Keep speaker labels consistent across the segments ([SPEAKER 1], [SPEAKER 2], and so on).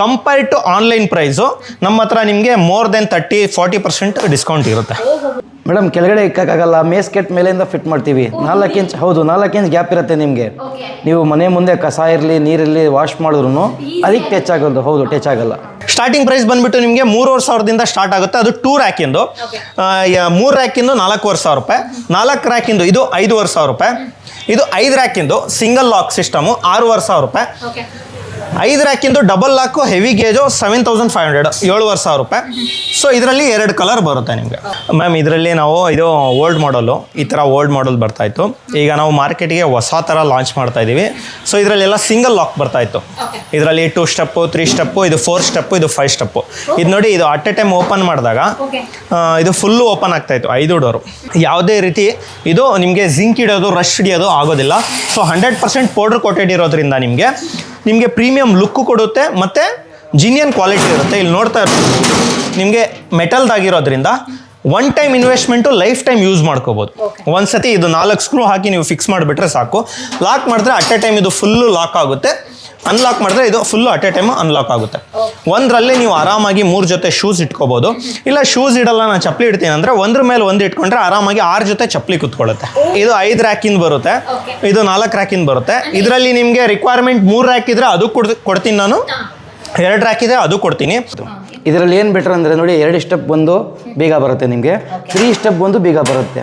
[SPEAKER 1] Compare to online price ನಮ್ಮ ಹತ್ರ ನಿಮಗೆ more than thirty forty percent discount ಇರುತ್ತೆ.
[SPEAKER 2] ಮೇಡಮ್ ಕೆಳಗಡೆ ಇಕ್ಕಾಗಲ್ಲ ಮೇಸ್ಕೆಟ್ ಮೇಲಿಂದ ಫಿಟ್ ಮಾಡ್ತೀವಿ. ನಾಲ್ಕು ಇಂಚ್ ಹೌದು ನಾಲ್ಕು ಇಂಚ್ ಗ್ಯಾಪ್ ಇರುತ್ತೆ ನಿಮಗೆ. ನೀವು ಮನೆ ಮುಂದೆ ಕಸ ಇರಲಿ ನೀರಿರಲಿ ವಾಶ್ ಮಾಡಿದ್ರು ಅದಕ್ಕೆ ಟಚ್ ಆಗೋದು ಹೌದು ಟಚ್ ಆಗಲ್ಲ.
[SPEAKER 1] ಸ್ಟಾರ್ಟಿಂಗ್ ಪ್ರೈಸ್ ಬಂದ್ಬಿಟ್ಟು ನಿಮಗೆ ಮೂರುವರೆ ಸಾವಿರದಿಂದ ಸ್ಟಾರ್ಟ್ ಆಗುತ್ತೆ. ಅದು ಟೂ ರ್ಯಾಕಿಂದು ಮೂರು ರ್ಯಾಕಿಂದು ನಾಲ್ಕೂವರೆ ಸಾವಿರ ರೂಪಾಯಿ. ನಾಲ್ಕು ರ್ಯಾಕಿಂದು ಇದು ಐದೂವರೆ ಸಾವಿರ ರೂಪಾಯಿ. ಇದು ಐದು ರ್ಯಾಕಿಂದು ಸಿಂಗಲ್ ಲಾಕ್ ಸಿಸ್ಟಮು ಆರೂವರೆ ಸಾವಿರ ರೂಪಾಯಿ. ಐದು ರ್ಯಾಕಿಂದು double lock heavy gauge seven thousand five hundred ಏಳುವರೆ ಸಾವಿರ ರೂಪಾಯಿ. ಸೊ ಇದರಲ್ಲಿ ಎರಡು ಕಲರ್ ಬರುತ್ತೆ ನಿಮಗೆ. ಮ್ಯಾಮ್ ಇದರಲ್ಲಿ ನಾವು ಇದು ಓಲ್ಡ್ ಮಾಡಲು ಈ ಥರ ಓಲ್ಡ್ ಮಾಡಲ್ ಬರ್ತಾ ಇತ್ತು. ಈಗ ನಾವು ಮಾರ್ಕೆಟಿಗೆ ಹೊಸ ಥರ ಲಾಂಚ್ ಮಾಡ್ತಾ ಇದ್ದೀವಿ ಸೊ ಇದರಲ್ಲೆಲ್ಲ ಸಿಂಗಲ್ ಲಾಕ್ ಬರ್ತಾ ಇತ್ತು. ಇದರಲ್ಲಿ ಟೂ ಸ್ಟೆಪ್ಪು ತ್ರೀ ಸ್ಟೆಪ್ಪು ಇದು ಫೋರ್ ಸ್ಟೆಪ್ಪು ಇದು ಫೈವ್ ಸ್ಟೆಪ್ಪು ಇದು ನೋಡಿ ಇದು ಅಟ್ ಎ ಟೈಮ್ ಓಪನ್ ಮಾಡಿದಾಗ ಇದು ಫುಲ್ಲು ಓಪನ್ ಆಗ್ತಾ ಇತ್ತು ಐದು ಡೋರು ಯಾವುದೇ ರೀತಿ ಇದು ನಿಮಗೆ ಜಿಂಕ್ ಇಡೋದು ರಶ್ ಹಿಡಿಯೋದು ಆಗೋದಿಲ್ಲ. So hundred percent powder coated ಇರೋದ್ರಿಂದ ನಿಮಗೆ ನಿಮಗೆ ಪ್ರೀಮಿಯಂ ಲುಕ್ಕು ಕೊಡುತ್ತೆ ಮತ್ತು ಜಿನಿಯನ್ ಕ್ವಾಲಿಟಿ ಇರುತ್ತೆ. ಇಲ್ಲಿ ನೋಡ್ತಾ ಇರ್ಬೋದು ನಿಮಗೆ ಮೆಟಲ್ದಾಗಿರೋದ್ರಿಂದ one time investment lifetime use ಮಾಡ್ಕೋಬೋದು. ಒಂದ್ಸತಿ ಇದು ನಾಲ್ಕು ಸ್ಕ್ರೂ ಹಾಕಿ ನೀವು ಫಿಕ್ಸ್ ಮಾಡಿಬಿಟ್ರೆ ಸಾಕು. ಲಾಕ್ ಮಾಡಿದ್ರೆ ಅಟ್ ಎ ಟೈಮ್ ಇದು ಫುಲ್ಲು ಲಾಕ್ ಆಗುತ್ತೆ. ಅನ್ಲಾಕ್ ಮಾಡಿದ್ರೆ ಇದು full at a time unlock ಆಗುತ್ತೆ. ಒಂದರಲ್ಲಿ ನೀವು ಆರಾಮಾಗಿ ಮೂರು ಜೊತೆ ಶೂಸ್ ಇಟ್ಕೋಬೋದು. ಇಲ್ಲ ಶೂಸ್ ಇಡಲ್ಲ ನಾನು ಚಪ್ಪಲಿ ಇಡ್ತೀನಿ ಅಂದ್ರೆ ಒಂದ್ರ ಮೇಲೆ ಒಂದು ಇಟ್ಕೊಂಡ್ರೆ ಆರಾಮಾಗಿ ಆರು ಜೊತೆ ಚಪ್ಪಲಿ ಕುತ್ಕೊಳ್ಳುತ್ತೆ ಇದು ಐದು ರ್ಯಾಕಿಂದ ಬರುತ್ತೆ. ಇದು ನಾಲ್ಕು ರ್ಯಾಕಿಂದ ಬರುತ್ತೆ. ಇದರಲ್ಲಿ ನಿಮಗೆ ರಿಕ್ವೈರ್ಮೆಂಟ್ ಮೂರು ರ್ಯಾಕ್ ಇದ್ರೆ ಅದು ಕೊಡ್ ಕೊಡ್ತೀನಿ ನಾನು. ಎರಡು ರ್ಯಾಕ್ ಇದೆ ಅದು ಕೊಡ್ತೀನಿ.
[SPEAKER 2] ಇದರಲ್ಲಿ ಏನು ಬೆಟರ್ ಅಂದರೆ ನೋಡಿ ಎರಡು ಸ್ಟೆಪ್ ಬಂದು ಬೇಗ ಬರುತ್ತೆ ನಿಮಗೆ. ತ್ರೀ ಸ್ಟೆಪ್ ಬಂದು ಬೇಗ ಬರುತ್ತೆ.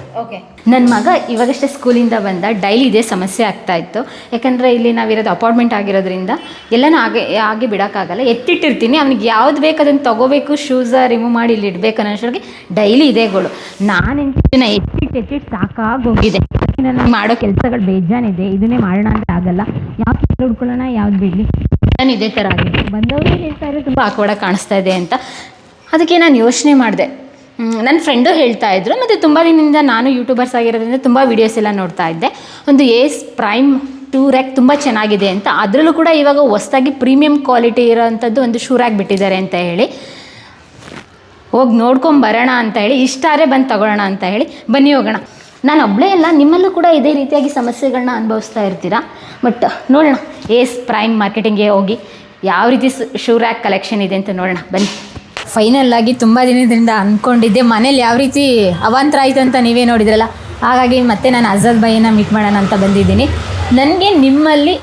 [SPEAKER 3] ನನ್ನ ಮಗ ಇವಾಗಷ್ಟೇ ಸ್ಕೂಲಿಂದ ಬಂದ ಡೈಲಿ ಇದೇ ಸಮಸ್ಯೆ ಆಗ್ತಾ ಇತ್ತು. ಯಾಕಂದರೆ ಇಲ್ಲಿ ನಾವಿರೋದು ಅಪಾರ್ಟ್ಮೆಂಟ್ ಆಗಿರೋದ್ರಿಂದ ಎಲ್ಲನೂ ಹಾಗೆ ಹಾಗೆ ಬಿಡೋಕ್ಕಾಗಲ್ಲ. ಎತ್ತಿಟ್ಟಿರ್ತೀನಿ ಅವ್ನಿಗೆ ಯಾವ್ದು ಬೇಕು ಅದನ್ನು ತೊಗೋಬೇಕು ಶೂಸ ರಿಮೂವ್ ಮಾಡಿ ಇಲ್ಲಿ ಇಡಬೇಕು ಅನ್ನೋಷ್ಟೊಳಗೆ ಡೈಲಿ ಇದೇಗಳು ನಾನು ಇದನ್ನ ಎತ್ತಿಟ್ಟು ಎತ್ತಿಟ್ಟು ಸಾಕಾಗೋಗಿದೆ. ನಾನು ಮಾಡೋ ಕೆಲಸಗಳು ಬೇಜಾನಿದೆ ಇದನ್ನೇ ಮಾಡೋಣ ಅಂತ ಆಗಲ್ಲ. ಯಾವ ಕೆಲಸ ಹುಡ್ಕೊಳ್ಳೋಣ ಯಾವ್ದು ಬಿಡಲಿ? ನಾನು ಇದೇ ಥರ ಆಗಿದೆ ಬಂದವರು ಹೇಳ್ತಾ ಇದ್ರೆ ತುಂಬ ಆಕ್ವರ್ಡ ಕಾಣಿಸ್ತಾ ಇದೆ ಅಂತ. ಅದಕ್ಕೆ ನಾನು ಯೋಚನೆ ಮಾಡಿದೆ. ನನ್ನ ಫ್ರೆಂಡು ಹೇಳ್ತಾ ಇದ್ರು. ಮತ್ತು ತುಂಬ ದಿನದಿಂದ ನಾನು ಯೂಟ್ಯೂಬರ್ಸ್ ಆಗಿರೋದ್ರಿಂದ ತುಂಬ ವೀಡಿಯೋಸ್ ಎಲ್ಲ ನೋಡ್ತಾ ಇದ್ದೆ. ಒಂದು ಏಸ್ ಪ್ರೈಮ್ ಟೂ ರ್ಯಾಕ್ ತುಂಬ ಚೆನ್ನಾಗಿದೆ ಅಂತ. ಅದರಲ್ಲೂ ಕೂಡ ಇವಾಗ ಹೊಸ್ದಾಗಿ ಪ್ರೀಮಿಯಂ ಕ್ವಾಲಿಟಿ ಇರೋವಂಥದ್ದು ಒಂದು ಶೂ ರ್ಯಾಕ್ ಬಿಟ್ಟಿದ್ದಾರೆ ಅಂತ ಹೇಳಿ. ಹೋಗಿ ನೋಡ್ಕೊಂಡು ಬರೋಣ ಅಂತ ಹೇಳಿ. ಇಷ್ಟಾರೆ ಬಂದು ತಗೊಳ್ಳೋಣ ಅಂತ ಹೇಳಿ. ಬನ್ನಿ ಹೋಗೋಣ. ನಾನು ಒಬ್ಬಳೇ ಅಲ್ಲ, ನಿಮ್ಮಲ್ಲೂ ಕೂಡ ಇದೇ ರೀತಿಯಾಗಿ ಸಮಸ್ಯೆಗಳನ್ನ ಅನುಭವಿಸ್ತಾ ಇರ್ತೀರಾ? ಬಟ್ ನೋಡೋಣ. ಏಸ್ ಪ್ರೈಮ್ ಮಾರ್ಕೆಟಿಂಗ್ಗೆ ಹೋಗಿ ಯಾವ ರೀತಿ ಶೂ ರ್ಯಾಕ್ ಕಲೆಕ್ಷನ್ ಇದೆ ಅಂತ ನೋಡೋಣ. ಬನ್ನಿ. ಫೈನಲ್ ಆಗಿ ತುಂಬ ದಿನದಿಂದ ಅಂದ್ಕೊಂಡಿದ್ದೆ ಮನೇಲಿ ಯಾವ ರೀತಿ ಅವಾಂತರ ಆಯಿತು ಅಂತ ನೀವೇ ನೋಡಿದ್ರಲ್ಲ. ಹಾಗಾಗಿ ಮತ್ತೆ ನಾನು ಅಜದ್ ಬಾಯಿನ ಮೀಟ್ ಮಾಡೋಣ ಅಂತ ಬಂದಿದ್ದೀನಿ. ನನಗೆ ನಿಮ್ಮಲ್ಲಿ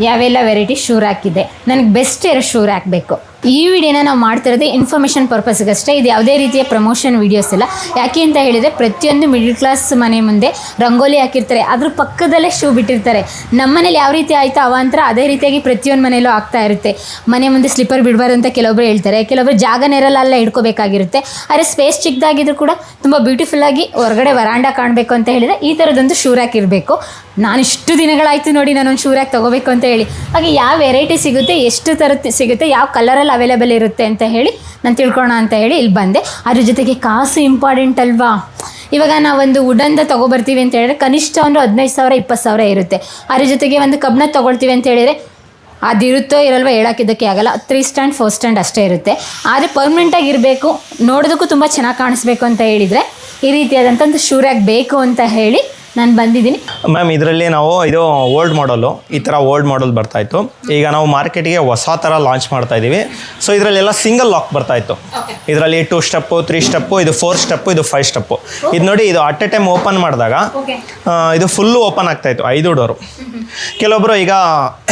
[SPEAKER 3] ಯಾವೆಲ್ಲ ವೆರೈಟಿ ಶೂ ರ್ಯಾಕ್ ಇದೆ? ನನಗೆ ಬೆಸ್ಟ್ ಇರೋ ಶೂ ರ್ಯಾಕ್ ಬೇಕು? ಈ ವಿಡಿಯೋನ ನಾವು ಮಾಡ್ತಿರೋದು ಇನ್ಫಾರ್ಮೇಷನ್ ಪರ್ಪಸ್ಗಷ್ಟೇ ಇದು ಯಾವುದೇ ರೀತಿಯ ಪ್ರಮೋಷನ್ ವೀಡಿಯೋಸ್ ಇಲ್ಲ. ಯಾಕೆ ಅಂತ ಹೇಳಿದರೆ ಪ್ರತಿಯೊಂದು ಮಿಡಿಲ್ ಕ್ಲಾಸ್ ಮನೆ ಮುಂದೆ ರಂಗೋಲಿ ಹಾಕಿರ್ತಾರೆ. ಅದ್ರ ಪಕ್ಕದಲ್ಲೇ ಶೂ ಬಿಟ್ಟಿರ್ತಾರೆ. ನಮ್ಮ ಮನೇಲಿ ಯಾವ ರೀತಿ ಆಯಿತು ಅವಾಂತರ ಅದೇ ರೀತಿಯಾಗಿ ಪ್ರತಿಯೊಂದು ಮನೆಯಲ್ಲೂ ಆಗ್ತಾ ಇರುತ್ತೆ. ಮನೆ ಮುಂದೆ ಸ್ಲಿಪ್ಪರ್ ಬಿಡಬಾರ್ದು ಅಂತ ಕೆಲವೊಬ್ಬರು ಹೇಳ್ತಾರೆ. ಕೆಲವೊಬ್ಬರು ಜಾಗ ನೇರಲ್ಲೆಲ್ಲ ಇಟ್ಕೋಬೇಕಾಗಿರುತ್ತೆ. ಆದರೆ ಸ್ಪೇಸ್ ಚಿಕ್ಕದಾಗಿದ್ರು ಕೂಡ ತುಂಬ ಬ್ಯೂಟಿಫುಲ್ ಆಗಿ ಹೊರಗಡೆ ವರಾಂಡ ಕಾಣಬೇಕು ಅಂತ ಹೇಳಿದರೆ ಈ ಥರದೊಂದು ಶೂ ರ್ಯಾಕ್ ಇರಬೇಕು. ನಾನು ಇಷ್ಟು ದಿನಗಳಾಯಿತು ನೋಡಿ ನಾನೊಂದು ಶೂ ರ್ಯಾಕ್ ತೊಗೋಬೇಕು ಅಂತ ಹೇಳಿ. ಹಾಗೆ ಯಾವ ವೆರೈಟಿ ಸಿಗುತ್ತೆ, ಎಷ್ಟು ಥರದ್ದು ಸಿಗುತ್ತೆ, ಯಾವ ಕಲರಲ್ಲಿ ಅವೈಲೇಬಲ್ ಇರುತ್ತೆ ಅಂತ ಹೇಳಿ ನಾನು ತಿಳ್ಕೊಳ್ಳೋಣ ಅಂತ ಹೇಳಿ ಇಲ್ಲಿ ಬಂದೆ. ಅದ್ರ ಜೊತೆಗೆ ಕಾಸು ಇಂಪಾರ್ಟೆಂಟ್ ಅಲ್ವಾ? ಇವಾಗ ನಾವೊಂದು ವುಡನ್ದ ತೊಗೊಬರ್ತೀವಿ ಅಂತ ಹೇಳಿದ್ರೆ ಕನಿಷ್ಠ ಅಂದರೆ ಹದಿನೈದು ಸಾವಿರ, ಇಪ್ಪತ್ತು ಸಾವಿರ ಇರುತ್ತೆ. ಅದ್ರ ಜೊತೆಗೆ ಒಂದು ಕಬ್ಬಣ ತೊಗೊಳ್ತೀವಿ ಅಂತ ಹೇಳಿದರೆ ಅದಿರುತ್ತೋ ಇರಲ್ವೋ ಹೇಳೋಕ್ಕಿದ್ದಕ್ಕೆ ಆಗಲ್ಲ. ತ್ರೀ ಸ್ಟ್ಯಾಂಡ್ ಫೋರ್ ಸ್ಟ್ಯಾಂಡ್ ಅಷ್ಟೇ ಇರುತ್ತೆ. ಆದರೆ ಪರ್ಮನೆಂಟಾಗಿ ಇರಬೇಕು, ನೋಡೋದಕ್ಕೂ ತುಂಬ ಚೆನ್ನಾಗಿ ಕಾಣಿಸ್ಬೇಕು ಅಂತ ಹೇಳಿದರೆ ಈ ರೀತಿಯಾದಂಥ ಒಂದು ಶೂರಾಗಿ ಬೇಕು ಅಂತ ಹೇಳಿ ನಾನು ಬಂದಿದ್ದೀನಿ.
[SPEAKER 1] ಮ್ಯಾಮ್ ಇದರಲ್ಲಿ ನಾವು ಇದು ಓಲ್ಡ್ ಮಾಡಲು ಈ ಥರ ಓಲ್ಡ್ ಮಾಡಲ್ ಬರ್ತಾ ಇತ್ತು. ಈಗ ನಾವು ಮಾರ್ಕೆಟಿಗೆ ಹೊಸ ಥರ ಲಾಂಚ್ ಮಾಡ್ತಾ ಇದ್ದೀವಿ ಸೊ ಇದರಲ್ಲೆಲ್ಲ ಸಿಂಗಲ್ ಲಾಕ್ ಬರ್ತಾ ಇತ್ತು. ಇದರಲ್ಲಿ ಟೂ ಸ್ಟೆಪ್ಪು ತ್ರೀ ಸ್ಟೆಪ್ಪು ಇದು ಫೋರ್ ಸ್ಟೆಪ್ಪು ಇದು ಫೈವ್ ಸ್ಟೆಪ್ಪು ಇದು ನೋಡಿ ಇದು ಅಟ್ ಎ ಟೈಮ್ ಓಪನ್ ಮಾಡಿದಾಗ ಇದು ಫುಲ್ಲು ಓಪನ್ ಆಗ್ತಾ ಇತ್ತು ಐದು ಡೋರು ಕೆಲವೊಬ್ಬರು ಈಗ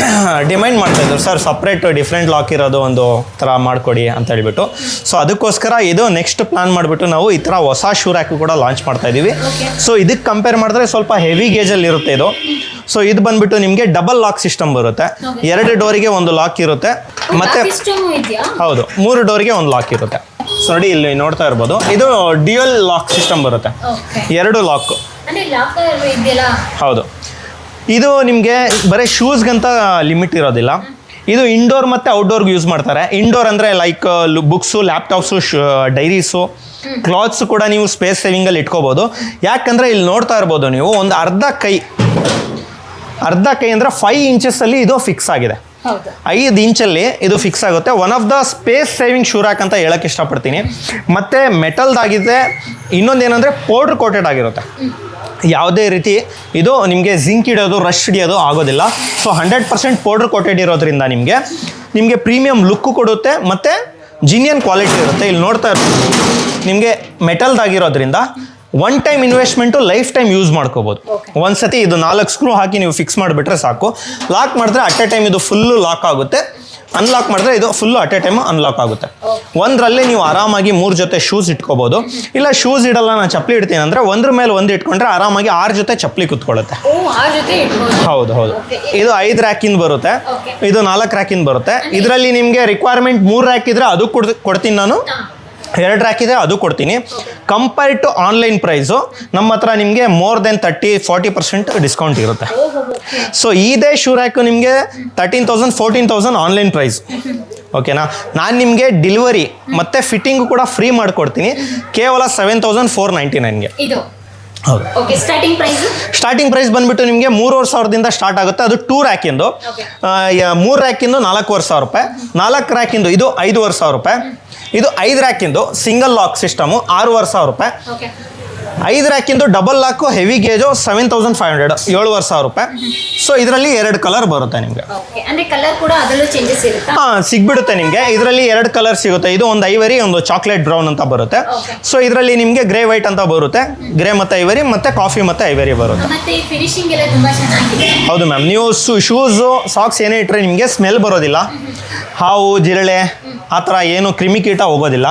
[SPEAKER 1] ಡಿಮೈಂಡ್ ಮಾಡ್ತಾ ಇದ್ರು ಸರ್ ಸಪ್ರೇಟ್ ಡಿಫ್ರೆಂಟ್ ಲಾಕ್ ಇರೋದು ಒಂದು ಥರ ಮಾಡಿಕೊಡಿ ಅಂತ ಹೇಳ್ಬಿಟ್ಟು. ಸೊ ಅದಕ್ಕೋಸ್ಕರ ಇದು ನೆಕ್ಸ್ಟ್ ಪ್ಲಾನ್ ಮಾಡಿಬಿಟ್ಟು ನಾವು ಈ ಥರ ಹೊಸ ಶೂ ರ್ಯಾಕು ಕೂಡ ಲಾಂಚ್ ಮಾಡ್ತಾ ಇದ್ದೀವಿ ಸೊ ಇದಕ್ಕೆ ಕಂಪೇರ್ ಮಾಡಿದ್ರೆ ಸ್ವಲ್ಪ ಹೆವಿ ಗೇಜಲ್ಲಿ ಇರುತ್ತೆ ಇದು. ಸೊ ಇದು ಬಂದ್ಬಿಟ್ಟು ನಿಮಗೆ ಡಬಲ್ ಲಾಕ್ ಸಿಸ್ಟಮ್ ಬರುತ್ತೆ. ಎರಡು ಡೋರಿಗೆ ಒಂದು ಲಾಕ್ ಇರುತ್ತೆ. ಮತ್ತೆ ಹೌದು ಮೂರು ಡೋರಿಗೆ ಒಂದು ಲಾಕ್ ಇರುತ್ತೆ. ಸೊ ನೋಡಿ ಇಲ್ಲಿ ನೋಡ್ತಾ ಇರ್ಬೋದು. ಇದು ಡ್ಯೂಯಲ್ ಲಾಕ್ ಸಿಸ್ಟಮ್ ಬರುತ್ತೆ. ಎರಡು ಲಾಕ್ ಹೌದು. ಇದು ನಿಮಗೆ ಬರೀ ಶೂಸ್ಗಂತ ಲಿಮಿಟ್ ಇರೋದಿಲ್ಲ. ಇದು ಇಂಡೋರ್ ಮತ್ತು ಔಟ್ಡೋರ್ಗೆ ಯೂಸ್ ಮಾಡ್ತಾರೆ. ಇಂಡೋರ್ ಅಂದರೆ like books laptops diaries clothes ಕೂಡ ನೀವು ಸ್ಪೇಸ್ ಸೇವಿಂಗಲ್ಲಿ ಇಟ್ಕೋಬೋದು. ಯಾಕಂದರೆ ಇಲ್ಲಿ ನೋಡ್ತಾ ಇರ್ಬೋದು ನೀವು ಒಂದು ಅರ್ಧ ಕೈ ಅರ್ಧ ಕೈ ಅಂದರೆ ಫೈವ್ ಇಂಚಸ್ಸಲ್ಲಿ ಇದು ಫಿಕ್ಸ್ ಆಗಿದೆ. ಐದು ಇಂಚಲ್ಲಿ ಇದು ಫಿಕ್ಸ್ ಆಗುತ್ತೆ. One of the space saving shoe rack ಅಂತ ಹೇಳಕ್ಕೆ ಇಷ್ಟಪಡ್ತೀನಿ. ಮತ್ತು ಮೆಟಲ್ದಾಗಿದೆ ಇನ್ನೊಂದೇನೆಂದರೆ ಪೌಡ್ರ್ ಕೋಟೆಡ್ ಆಗಿರುತ್ತೆ. ಯಾವುದೇ ರೀತಿ ಇದು ನಿಮಗೆ ಜಿಂಕ್ ಹಿಡಿಯೋದು ರಶ್ ಹಿಡಿಯೋದು ಆಗೋದಿಲ್ಲ. So hundred percent powder coated ಇರೋದ್ರಿಂದ ನಿಮಗೆ ನಿಮಗೆ ಪ್ರೀಮಿಯಂ ಲುಕ್ಕು ಕೊಡುತ್ತೆ ಮತ್ತು ಜಿನಿಯನ್ ಕ್ವಾಲಿಟಿ ಇರುತ್ತೆ. ಇಲ್ಲಿ ನೋಡ್ತಾ ಇರ್ಬೋದು ನಿಮಗೆ ಮೆಟಲ್ದಾಗಿರೋದ್ರಿಂದ one time investment lifetime use ಮಾಡ್ಕೋಬೋದು. ಒಂದು ಸತಿ ಇದು ನಾಲ್ಕು ಸ್ಕ್ರೂ ಹಾಕಿ ನೀವು ಫಿಕ್ಸ್ ಮಾಡಿಬಿಟ್ರೆ ಸಾಕು. ಲಾಕ್ ಮಾಡಿದ್ರೆ ಅಟ್ ಎ ಟೈಮ್ ಇದು ಫುಲ್ಲು ಲಾಕ್ ಆಗುತ್ತೆ. ಅನ್ಲಾಕ್ ಮಾಡಿದ್ರೆ ಇದು full at a time unlock ಆಗುತ್ತೆ. ಒಂದರಲ್ಲಿ ನೀವು ಆರಾಮಾಗಿ ಮೂರು ಜೊತೆ ಶೂಸ್ ಇಟ್ಕೋಬಹುದು ಇಲ್ಲ ಶೂಸ್ ಇಡಲ್ಲ ನಾನು ಚಪ್ಪಲಿ ಇಡ್ತೀನಿ ಅಂದ್ರೆ ಒಂದ್ರ ಮೇಲೆ ಒಂದು ಇಟ್ಕೊಂಡ್ರೆ ಆರಾಮಾಗಿ ಆರು ಜೊತೆ ಚಪ್ಪಲಿ ಕುತ್ಕೊಳ್ಳುತ್ತೆ ಹೌದು ಹೌದು. ಇದು ಐದು ರ್ಯಾಕಿಂದ ಬರುತ್ತೆ. ಇದು ನಾಲ್ಕು ರ್ಯಾಕಿಂದ ಬರುತ್ತೆ. ಇದರಲ್ಲಿ ನಿಮಗೆ ರಿಕ್ವೈರ್ಮೆಂಟ್ ಮೂರು ರ್ಯಾಕ್ ಇದ್ರೆ ಅದು ಕೊಡ್ ಕೊಡ್ತೀನಿ ನಾನು. ಎರಡು ರ್ಯಾಕ್ ಇದೆ, ಅದು ಕೊಡ್ತೀನಿ. ಕಂಪೇರ್ ಟು ಆನ್ಲೈನ್ ಪ್ರೈಸು ನಮ್ಮ ಹತ್ರ ನಿಮಗೆ more than thirty forty percent discount ಇರುತ್ತೆ. ಸೊ ಇದೇ ಶೂ ರ್ಯಾಕು ನಿಮಗೆ thirteen thousand fourteen thousand online price ಓಕೆನಾ ನಾನು ನಿಮಗೆ ಡಿಲಿವರಿ ಮತ್ತು ಫಿಟ್ಟಿಂಗು ಕೂಡ ಫ್ರೀ ಮಾಡಿಕೊಡ್ತೀನಿ. ಕೇವಲ ಸೆವೆನ್ ತೌಸಂಡ್ ಫೋರ್ ನೈಂಟಿ ನೈನ್ಗೆ ಹೌದು.
[SPEAKER 3] Okay starting price
[SPEAKER 1] starting price ಬಂದ್ಬಿಟ್ಟು ನಿಮಗೆ ಮೂರುವರೆ ಸಾವಿರದಿಂದ ಸ್ಟಾರ್ಟ್ ಆಗುತ್ತೆ. ಅದು ಟೂ ರ್ಯಾಕಿಂದು ಮೂರು ರ್ಯಾಕಿಂದು ನಾಲ್ಕೂವರೆ ಸಾವಿರ ರೂಪಾಯಿ. ನಾಲ್ಕು ರ್ಯಾಕಿಂದು ಇದು ಐದೂವರೆ ಸಾವಿರ ರೂಪಾಯಿ. ಇದು ಐದು ರ್ಯಾಕಿಂದು ಸಿಂಗಲ್ ಲಾಕ್ ಸಿಸ್ಟಮು ಆರೂವರೆ ಸಾವಿರ ರೂಪಾಯಿ. ಐದು ರ್ಯಾಕಿಂದು double lock heavy gauge seven thousand five hundred ಏಳುವರೆ ಸಾವಿರ ರೂಪಾಯಿ. ಸೊ ಇದರಲ್ಲಿ ಎರಡು ಕಲರ್ ಬರುತ್ತೆ ನಿಮಗೆ.
[SPEAKER 3] ಅಂದ್ರೆ ಕಲರ್ ಕೂಡ ಅದರಲ್ಲೂ ಚೇಂಜಸ್ ಇರುತ್ತಾ?
[SPEAKER 1] ಹಾಂ ಸಿಗ್ಬಿಡುತ್ತೆ ನಿಮಗೆ. ಇದರಲ್ಲಿ ಎರಡು ಕಲರ್ ಸಿಗುತ್ತೆ. ಇದು ಒಂದು ಐವರಿ ಒಂದು ಚಾಕ್ಲೇಟ್ ಬ್ರೌನ್ ಅಂತ ಬರುತ್ತೆ. ಸೊ ಇದರಲ್ಲಿ ನಿಮಗೆ ಗ್ರೇ ವೈಟ್ ಅಂತ ಬರುತ್ತೆ. ಗ್ರೇ ಮತ್ತು ಐವರಿ ಮತ್ತು ಕಾಫಿ ಮತ್ತು ಐವರಿ ಬರುತ್ತೆ.
[SPEAKER 3] ಮತ್ತೆ ಈ ಫಿನಿಶಿಂಗ್ ಎಲ್ಲ ತುಂಬಾ ಚೆನ್ನಾಗಿದೆ.
[SPEAKER 1] ಹೌದು ಮ್ಯಾಮ್. ನೀವು ಶೂಸು ಸಾಕ್ಸ್ ಏನೇ ಇಟ್ಟರೆ ನಿಮಗೆ ಸ್ಮೆಲ್ ಬರೋದಿಲ್ಲ. ಹಾವು ಜಿರಳೆ ಆ ಥರ ಏನು ಕ್ರಿಮಿಕೀಟ ಹೋಗೋದಿಲ್ಲ.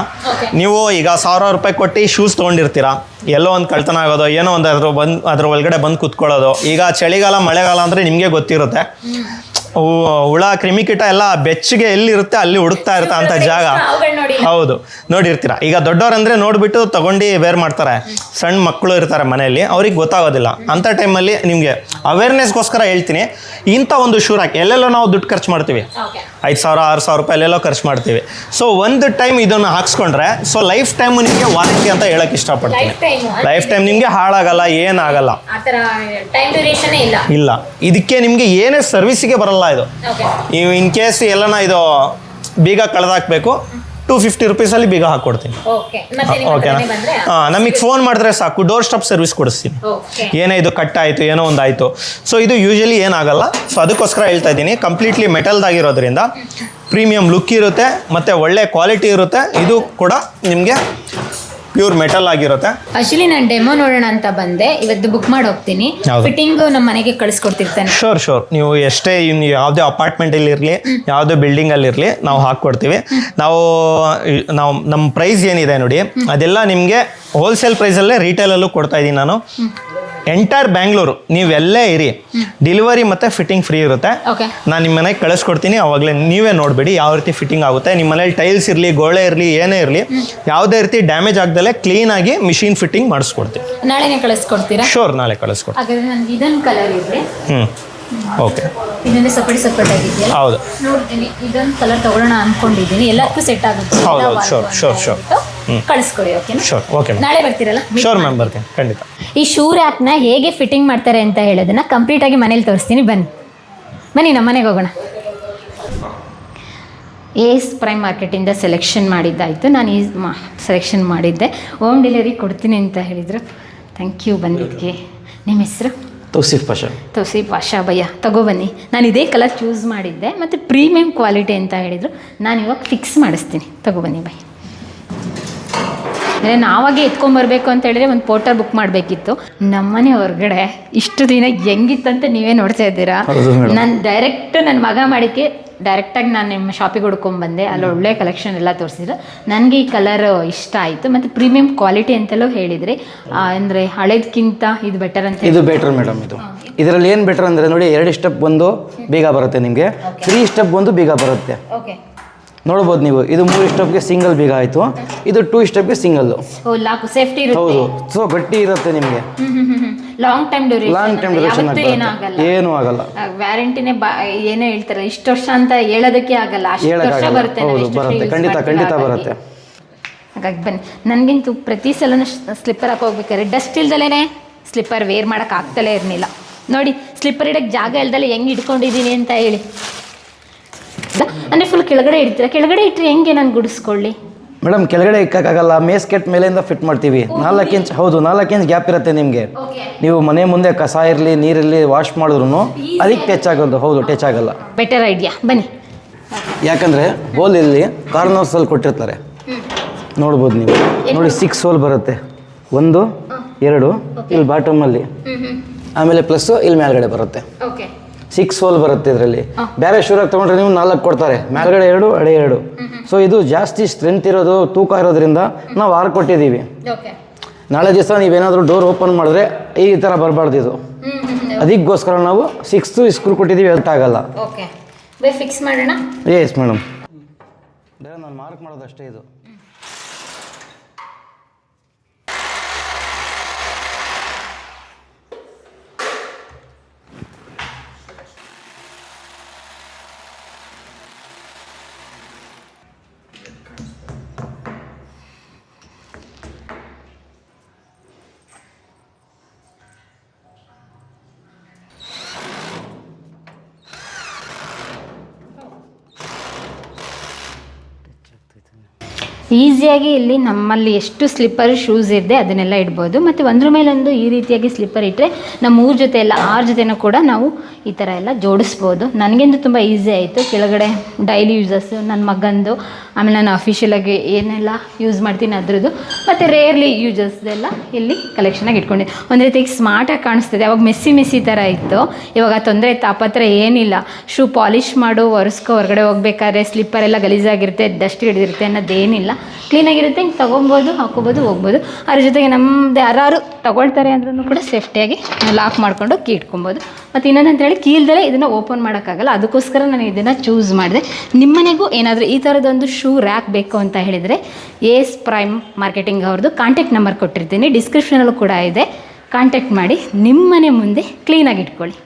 [SPEAKER 1] ನೀವು ಈಗ ಸಾವಿರಾರು ರೂಪಾಯಿ ಕೊಟ್ಟು ಶೂಸ್ ತೊಗೊಂಡಿರ್ತೀರ? ಎಲ್ಲೋ ಒಂದು ಕಳ್ತನ ಆಗೋದು ಏನೋ ಒಂದು ಅದ್ರ ಬಂದು ಅದ್ರ ಒಳಗಡೆ ಬಂದು ಕುತ್ಕೊಳ್ಳೋದು ಈಗ ಚಳಿಗಾಲ ಮಳೆಗಾಲ ಅಂದರೆ ನಿಮಗೆ ಗೊತ್ತಿರುತ್ತೆ. ಹುಳ ಕ್ರಿಮಿಕೀಟ ಎಲ್ಲ ಬೆಚ್ಚಗೆ ಎಲ್ಲಿರುತ್ತೆ ಅಲ್ಲಿ ಹುಡುಕ್ತಾ ಇರ್ತಾ ಅಂತ ಜಾಗ. ಹೌದು ನೋಡಿರ್ತೀರ. ಈಗ ದೊಡ್ಡವರಂದ್ರೆ ನೋಡ್ಬಿಟ್ಟು ತಗೊಂಡು ವೇರ್ ಮಾಡ್ತಾರೆ. ಸಣ್ಣ ಮಕ್ಕಳು ಇರ್ತಾರೆ ಮನೆಯಲ್ಲಿ ಅವ್ರಿಗೆ ಗೊತ್ತಾಗೋದಿಲ್ಲ. ಅಂಥ ಟೈಮಲ್ಲಿ ನಿಮಗೆ ಅವೇರ್ನೆಸ್ಗೋಸ್ಕರ ಹೇಳ್ತೀನಿ. ಇಂಥ ಒಂದು ಶೂರ್ ಹಾಕಿ ಎಲ್ಲೆಲ್ಲೋ ನಾವು ದುಡ್ಡು ಖರ್ಚು ಮಾಡ್ತೀವಿ. ಐದು ಸಾವಿರ ಆರು ಸಾವಿರ ರೂಪಾಯಿ ಎಲ್ಲೆಲ್ಲೋ ಖರ್ಚು ಮಾಡ್ತೀವಿ. ಸೊ ಒಂದು ಟೈಮ್ ಇದನ್ನು ಹಾಕ್ಸ್ಕೊಂಡ್ರೆ ಸೊ ಲೈಫ್ ಟೈಮು ನಿಮಗೆ ವಾರಂಟಿ ಅಂತ ಹೇಳಕ್ ಇಷ್ಟಪಡ್ತೀನಿ.
[SPEAKER 3] ಲೈಫ್ ಟೈಮ್
[SPEAKER 1] ನಿಮಗೆ ಹಾಳಾಗಲ್ಲ ಏನಾಗಲ್ಲ.
[SPEAKER 3] ಇಲ್ಲ.
[SPEAKER 1] ಇದಕ್ಕೆ ನಿಮಗೆ ಏನೇ ಸರ್ವಿಸಿಗೆ ಬರಲ್ಲ ಇದು. ನೀವು ಇನ್ ಕೇಸ್ ಎಲ್ಲನ ಇದು ಬೀಗ ಕಳೆದಾಕ್ಬೇಕು ಟೂ ಫಿಫ್ಟಿ ರುಪೀಸಲ್ಲಿ ಬೀಗ ಹಾಕ್ಕೊಡ್ತೀನಿ ಓಕೆನಾ ಹಾಂ ನಮಗೆ ಫೋನ್ ಮಾಡಿದ್ರೆ ಸಾಕು. ಡೋರ್ ಸ್ಟಾಪ್ ಸರ್ವಿಸ್ ಕೊಡಿಸ್ತೀನಿ. ಏನೇ ಇದು ಕಟ್ ಆಯಿತು ಏನೋ ಒಂದು ಆಯಿತು. ಸೊ ಇದು ಯೂಶಲಿ ಏನಾಗಲ್ಲ. ಸೊ ಅದಕ್ಕೋಸ್ಕರ ಹೇಳ್ತಾ ಇದ್ದೀನಿ. ಕಂಪ್ಲೀಟ್ಲಿ ಮೆಟಲ್ದಾಗಿರೋದ್ರಿಂದ ಪ್ರೀಮಿಯಂ ಲುಕ್ ಇರುತ್ತೆ ಮತ್ತು ಒಳ್ಳೆ ಕ್ವಾಲಿಟಿ ಇರುತ್ತೆ. ಇದು ಕೂಡ ನಿಮಗೆ ಪ್ಯೂರ್ ಮೆಟಲ್ ಆಗಿರುತ್ತೆ.
[SPEAKER 3] ಆಕ್ಚುಲಿ ನಾನು ಡೆಮೋ ನೋಡೋಣ ಅಂತ ಬಂದೆ. ಇವತ್ತು ಬುಕ್ ಮಾಡಿ ಹೋಗ್ತೀನಿ.
[SPEAKER 1] ಹೌದು.
[SPEAKER 3] ಫಿಟ್ಟಿಂಗ್ ನಮ್ಮ ಮನೆಗೆ ಕಳಿಸ್ಕೊಡ್ತಿರ್ತಾನೆ.
[SPEAKER 1] ಶೋರ್ ಶೋರ್ ನೀವು ಎಷ್ಟೇ ಇನ್ನು ಯಾವುದೇ ಅಪಾರ್ಟ್ಮೆಂಟಲ್ಲಿ ಇರಲಿ ಯಾವುದೇ ಬಿಲ್ಡಿಂಗಲ್ಲಿ ಇರಲಿ ನಾವು ಹಾಕ್ಕೊಡ್ತೀವಿ. ನಾವು ನಾವು ನಮ್ಮ ಪ್ರೈಸ್ ಏನಿದೆ ನೋಡಿ ಅದೆಲ್ಲ ನಿಮಗೆ ಹೋಲ್ಸೇಲ್ ಪ್ರೈಸಲ್ಲೇ ರಿಟೇಲಲ್ಲೂ ಕೊಡ್ತಾ ಇದ್ದೀನಿ ನಾನು. ಎಂಟೈರ್ ಬ್ಯಾಂಗ್ಳೂರು ನೀವೆಲ್ಲೇ ಇರಿ. ಡೆಲಿವರಿ ಮತ್ತು ಫಿಟ್ಟಿಂಗ್ ಫ್ರೀ ಇರುತ್ತೆ. ನಾನು ನಿಮ್ಮ ಮನೆಗೆ ಕಳಿಸ್ಕೊಡ್ತೀನಿ ಅವಾಗಲೇ ನೀವೇ ನೋಡಬೇಡಿ ಯಾವ ರೀತಿ ಫಿಟ್ಟಿಂಗ್ ಆಗುತ್ತೆ. ನಿಮ್ಮ ಮನೇಲಿ ಟೈಲ್ಸ್ ಇರಲಿ ಗೋಳೆ ಇರಲಿ ಏನೇ ಇರಲಿ ಯಾವುದೇ ರೀತಿ ಡ್ಯಾಮೇಜ್ ಆಗ್ದಲೇ ಕ್ಲೀನಾಗಿ ಮಿಷಿನ್ ಫಿಟ್ಟಿಂಗ್ ಮಾಡಿಸ್ಕೊಡ್ತೀನಿ.
[SPEAKER 3] ನಾಳೆನೇ ಕಳಿಸ್ಕೊಡ್ತೀರಾ?
[SPEAKER 1] ಶೋರ್ ನಾಳೆ ಕಳಿಸ್ಕೊಡ್ತೀನಿ. ಹ್ಞೂ ಓಕೆ
[SPEAKER 3] ಇದೊಂದು ಸಪರೇಟ್ ಸಪರೇಟ್ ಆಗಿದೆಯಲ್ಲ?
[SPEAKER 1] ಹೌದು.
[SPEAKER 3] ನೋಡ್ತೀನಿ ಇದೊಂದು ಕಲರ್ ತಗೊಳ್ಳೋಣ ಅನ್ಕೊಂಡಿದ್ದೀನಿ. ಎಲ್ಲದಕ್ಕೂ ಸೆಟ್ ಆಗುತ್ತೆ.
[SPEAKER 1] ಹೌದು,
[SPEAKER 3] ಶೋರ್
[SPEAKER 1] ಶೋರ್
[SPEAKER 3] work ಕಳಿಸ್ಕೊಡಿ ಓಕೆನಾ
[SPEAKER 1] ಶೋರ್ ಓಕೆ
[SPEAKER 3] ನಾಳೆ ಬರ್ತೀರಲ್ಲ? Meet
[SPEAKER 1] ಶೋರ್ ಮ್ಯಾಮ್ ಬರ್ತೀನಿ ಖಂಡಿತ.
[SPEAKER 3] ಈ ಶೂ ರ್ಯಾಕ್ನ ಹೇಗೆ ಫಿಟ್ಟಿಂಗ್ ಮಾಡ್ತಾರೆ ಅಂತ ಹೇಳೋದನ್ನ ಕಂಪ್ಲೀಟ್ ಆಗಿ ಮನೇಲಿ ತೋರಿಸ್ತೀನಿ ಬನ್ನಿ. ಬನ್ನಿ ನಮ್ಮ ಮನೆಗೆ ಹೋಗೋಣ. ಏಸ್ ಪ್ರೈಮ್ ಮಾರ್ಕೆಟಿಂದ ಸೆಲೆಕ್ಷನ್ ಮಾಡಿದ್ದಾಯಿತು. ನಾನು ಈ ಮಾ ಸೆಲೆಕ್ಷನ್ ಮಾಡಿದ್ದೆ. ಹೋಮ್ ಡೆಲಿವರಿ ಕೊಡ್ತೀನಿ ಅಂತ ಹೇಳಿದರು. ಥ್ಯಾಂಕ್ ಯು ಬಂದಿದ್ದಕ್ಕೆ ನಿಮ್ಮ ಹೆಸರು?
[SPEAKER 2] ತೌಸಿಫ್ ಪಾಷಾ.
[SPEAKER 3] ತೋಸಿ ಪಾಷಾ ಭಯ್ಯ. ತಗೊಬನ್ನಿ ನಾನು ಇದೇ ಕಲರ್ ಚೂಸ್ ಮಾಡಿದ್ದೆ ಮತ್ತು ಪ್ರೀಮಿಯಂ ಕ್ವಾಲಿಟಿ ಅಂತ ಹೇಳಿದರು. ನಾನು ಇವಾಗ ಫಿಕ್ಸ್ ಮಾಡಿಸ್ತೀನಿ. ತಗೋ ಬನ್ನಿ ಬೈ ಅಂದರೆ ನಾವಾಗೆ ಎತ್ಕೊಂಬರ್ಬೇಕು ಅಂತ ಹೇಳಿದ್ರೆ ಒಂದು ಪೋರ್ಟರ್ ಬುಕ್ ಮಾಡಬೇಕಿತ್ತು. ನಮ್ಮನೆ ಹೊರಗಡೆ ಇಷ್ಟು ದಿನ ಹೆಂಗಿತ್ತಂತ ನೀವೇ ನೋಡ್ತಾ ಇದ್ದೀರಾ. ನಾನು ಡೈರೆಕ್ಟ್ ನನ್ನ ಮಗ ಮಾಡಿಕೆ ಡೈರೆಕ್ಟಾಗಿ ನಾನು ನಿಮ್ಮ ಶಾಪಿಗೆ ಹುಡ್ಕೊಂಬಂದೆ ಅಲ್ಲಿ ಒಳ್ಳೆ ಕಲೆಕ್ಷನ್ ಎಲ್ಲ ತೋರಿಸಿದ್ರು. ನನಗೆ ಈ ಕಲರ್ ಇಷ್ಟ ಆಯಿತು. ಮತ್ತು ಪ್ರೀಮಿಯಂ ಕ್ವಾಲಿಟಿ ಅಂತಲೂ ಹೇಳಿದ್ರಿ ಅಂದರೆ ಹಳೇದಕ್ಕಿಂತ ಇದು ಬೆಟರ್ ಅಂತ
[SPEAKER 2] ಇದು ಬೆಟರ್ ಮೇಡಮ್ ಇದು. ಇದರಲ್ಲಿ ಏನು ಬೆಟರ್ ಅಂದರೆ ನೋಡಿ ಎರಡು ಸ್ಟೆಪ್ ಬಂದು ಬೇಗ ಬರುತ್ತೆ ನಿಮಗೆ. ತ್ರೀ ಸ್ಟೆಪ್ ಬಂದು ಬೇಗ ಬರುತ್ತೆ.
[SPEAKER 3] ಓಕೆ
[SPEAKER 2] ನೋಡ್ಬೋದು ನೀವು. ಇದು ಮೂರು ಸ್ಟೆಪ್ಗೆ ಸಿಂಗಲ್ ಬೀಗ ಆಯಿತು. ಇದು ಟೂ ಸ್ಟೆಪ್ಗೆ
[SPEAKER 3] ಸಿಂಗಲ್ ಲಾಕು ಸೇಫ್ಟಿ
[SPEAKER 2] ಹೌದು. ಸೊ ಗಟ್ಟಿ ಇರುತ್ತೆ ನಿಮಗೆ.
[SPEAKER 3] Long time duration
[SPEAKER 2] long time duration ಏನೂ ಆಗಲ್ಲ.
[SPEAKER 3] ವ್ಯಾರಂಟಿನೇ ಏನೋ ಹೇಳ್ತಾರೆ ಇಷ್ಟು ವರ್ಷ ಅಂತ ಹೇಳೋದಕ್ಕೆ ಆಗಲ್ಲ. ಅಷ್ಟು ವರ್ಷ ಬರುತ್ತೆ
[SPEAKER 2] ಬರುತ್ತೆ. ಖಂಡಿತ ಖಂಡಿತ ಬರುತ್ತೆ.
[SPEAKER 3] ಹಾಗಾಗಿ ಬನ್ನಿ. ನನಗಂತೂ ಪ್ರತಿ ಸಲನೂ ಸ್ಲಿಪ್ಪರ್ ಹಾಕಿ ಹೋಗ್ಬೇಕಾದ್ರೆ ಡಸ್ಟ್ ಇಲ್ದಲೇ ಸ್ಲಿಪ್ಪರ್ ವೇರ್ ಮಾಡೋಕೆ ಆಗ್ತಲೇ ಇರಲಿಲ್ಲ. ನೋಡಿ ಸ್ಲಿಪ್ಪರ್ ಇಡೋಕ್ಕೆ ಜಾಗ ಇಲ್ದಲೆ ಹೆಂಗೆ ಇಟ್ಕೊಂಡಿದ್ದೀನಿ ಅಂತ ಹೇಳಿ. ಅಂದರೆ ಫುಲ್ ಕೆಳಗಡೆ ಇಡ್ತೀರಾ? ಕೆಳಗಡೆ ಇಟ್ಟರೆ ಹೆಂಗೆ ನಾನು ಗುಡಿಸ್ಕೊಳ್ಳಿ?
[SPEAKER 2] ಮೇಡಮ್ ಕೆಳಗಡೆ ಇಕ್ಕಾಗಲ್ಲ ಮೇಸ್ಕೆಟ್ ಮೇಲಿಂದ ಫಿಟ್ ಮಾಡ್ತೀವಿ. ನಾಲ್ಕು ಇಂಚ್ ಹೌದು ನಾಲ್ಕು ಇಂಚ್ ಗ್ಯಾಪ್ ಇರುತ್ತೆ ನಿಮಗೆ. ನೀವು ಮನೆ ಮುಂದೆ ಕಸ ಇರಲಿ ನೀರಿರಲಿ ವಾಶ್ ಮಾಡಿದ್ರು ಅದಕ್ಕೆ ಟಚ್ ಆಗೋದು. ಹೌದು ಟಚ್ ಆಗಲ್ಲ.
[SPEAKER 3] ಬೆಟರ್ ಐಡಿಯಾ ಬನ್ನಿ.
[SPEAKER 2] ಯಾಕಂದರೆ ಹೋಲ್ ಇಲ್ಲಿ ಕಾರ್ನರ್ಸಲ್ಲಿ ಕೊಟ್ಟಿರ್ತಾರೆ. ನೋಡ್ಬೋದು ನೀವು. ನೋಡಿ ಸಿಕ್ಸ್ ಹೋಲ್ ಬರುತ್ತೆ. ಒಂದು ಎರಡು ಇಲ್ಲಿ ಬಾಟಮಲ್ಲಿ ಆಮೇಲೆ ಪ್ಲಸ್ಸು ಇಲ್ಲಿ ಮೇಲ್ಗಡೆ ಬರುತ್ತೆ. ಸಿಕ್ಸ್ ಹೋಲ್ ಬರುತ್ತೆ ಇದರಲ್ಲಿ. ಬೇರೆ ಶೂರಾಗಿ ತೊಗೊಂಡ್ರೆ ನೀವು ನಾಲ್ಕು ಕೊಡ್ತಾರೆ. ಮೇಲ್ಗಡೆ ಎರಡು ಅಡೆ ಎರಡು. ಸೊ ಇದು ಜಾಸ್ತಿ ಸ್ಟ್ರೆಂತ್ ಇರೋದು ತೂಕ ಇರೋದ್ರಿಂದ ನಾವು ಆರು ಕೊಟ್ಟಿದ್ದೀವಿ. ನಾಳೆ ದಿವಸ ನೀವೇನಾದರೂ ಡೋರ್ ಓಪನ್ ಮಾಡಿದ್ರೆ ಈ ಥರ ಬರಬಾರ್ದು ಇದು. ಅದಕ್ಕೋಸ್ಕರ ನಾವು ಸಿಕ್ಸ್ತು ಸ್ಕ್ರೂ ಕೊಟ್ಟಿದ್ದೀವಿ ಅಂತ ಆಗಲ್ಲ. ಎಸ್ ಮೇಡಮ್ ನಾನು ಮಾರ್ಕ್ ಮಾಡೋದು ಅಷ್ಟೇ ಇದು.
[SPEAKER 3] ಈಸಿಯಾಗಿ ಇಲ್ಲಿ ನಮ್ಮಲ್ಲಿ ಎಷ್ಟು ಸ್ಲಿಪ್ಪರ್ ಶೂಸ್ ಇದೆ ಅದನ್ನೆಲ್ಲ ಇಡ್ಬೋದು. ಮತ್ತು ಒಂದ್ರ ಮೇಲೊಂದು ಈ ರೀತಿಯಾಗಿ ಸ್ಲಿಪ್ಪರ್ ಇಟ್ಟರೆ ನಮ್ಮ ಮೂರು ಜೊತೆ ಎಲ್ಲ ಆರು ಜೊತೆನೂ ಕೂಡ ನಾವು ಈ ಥರ ಎಲ್ಲ ಜೋಡಿಸ್ಬೋದು. ನನಗೆಂದು ತುಂಬ ಈಸಿ ಆಯಿತು. ಕೆಳಗಡೆ ಡೈಲಿ ಯೂಸಸ್ಸು ನನ್ನ ಮಗಂದು, ಆಮೇಲೆ ನಾನು ಅಫಿಷಿಯಲಾಗಿ ಏನೆಲ್ಲ ಯೂಸ್ ಮಾಡ್ತೀನಿ ಅದ್ರದ್ದು. ಮತ್ತು ರೇರ್ಲಿ ಯೂಸಸ್ದೆಲ್ಲ ಇಲ್ಲಿ ಕಲೆಕ್ಷನಾಗಿ ಇಟ್ಕೊಂಡಿದ್ದೆ ಒಂದು ರೀತಿಯಾಗಿ ಸ್ಮಾರ್ಟಾಗಿ ಕಾಣಿಸ್ತಿದೆ. ಅವಾಗ ಮೆಸ್ಸಿ ಮೆಸ್ಸಿ ಥರ ಇತ್ತು. ಇವಾಗ ತೊಂದರೆ ತಾಪತ್ರ ಏನಿಲ್ಲ. ಶೂ ಪಾಲಿಷ್ ಮಾಡು, ಒರೆಸ್ಕೊ, ಹೊರಗಡೆ ಹೋಗ್ಬೇಕಾದ್ರೆ ಸ್ಲಿಪ್ಪರ್ ಎಲ್ಲ ಗಲೀಜಾಗಿರುತ್ತೆ ಡಸ್ಟ್ ಹಿಡಿದಿರುತ್ತೆ ಅನ್ನೋದೇನಿಲ್ಲ. ಕ್ಲೀನಾಗಿರುತ್ತೆ ಹಿಂಗೆ ತೊಗೊಬೋದು, ಹಾಕೋಬೋದು, ಹೋಗ್ಬೋದು. ಅದ್ರ ಜೊತೆಗೆ ನಮ್ಮದು ಯಾರು ತೊಗೊಳ್ತಾರೆ ಅಂದ್ರೂ ಕೂಡ ಸೇಫ್ಟಿಯಾಗಿ ಲಾಕ್ ಮಾಡಿಕೊಂಡು ಕೀ ಇಟ್ಕೊಬೋದು. ಮತ್ತು ಇನ್ನೊಂದು ಅಂತ ಹೇಳಿ ಕೀಲ್ದಲ್ಲೇ ಇದನ್ನು ಓಪನ್ ಮಾಡೋಕ್ಕಾಗಲ್ಲ. ಅದಕ್ಕೋಸ್ಕರ ನಾನು ಇದನ್ನು ಚೂಸ್ ಮಾಡಿದೆ. ನಿಮ್ಮನೆಗೂ ಏನಾದರೂ ಈ ಥರದೊಂದು ಶೂ ರ್ಯಾಕ್ ಬೇಕು ಅಂತ ಹೇಳಿದರೆ ಎಸ್ ಪ್ರೈಮ್ ಮಾರ್ಕೆಟಿಂಗ್ ಅವ್ರದ್ದು ಕಾಂಟ್ಯಾಕ್ಟ್ ನಂಬರ್ ಕೊಟ್ಟಿರ್ತೀನಿ. ಡಿಸ್ಕ್ರಿಪ್ಷನಲ್ಲೂ ಕೂಡ ಇದೆ. ಕಾಂಟ್ಯಾಕ್ಟ್ ಮಾಡಿ ನಿಮ್ಮನೆ ಮುಂದೆ ಕ್ಲೀನಾಗಿ ಇಟ್ಕೊಳ್ಳಿ.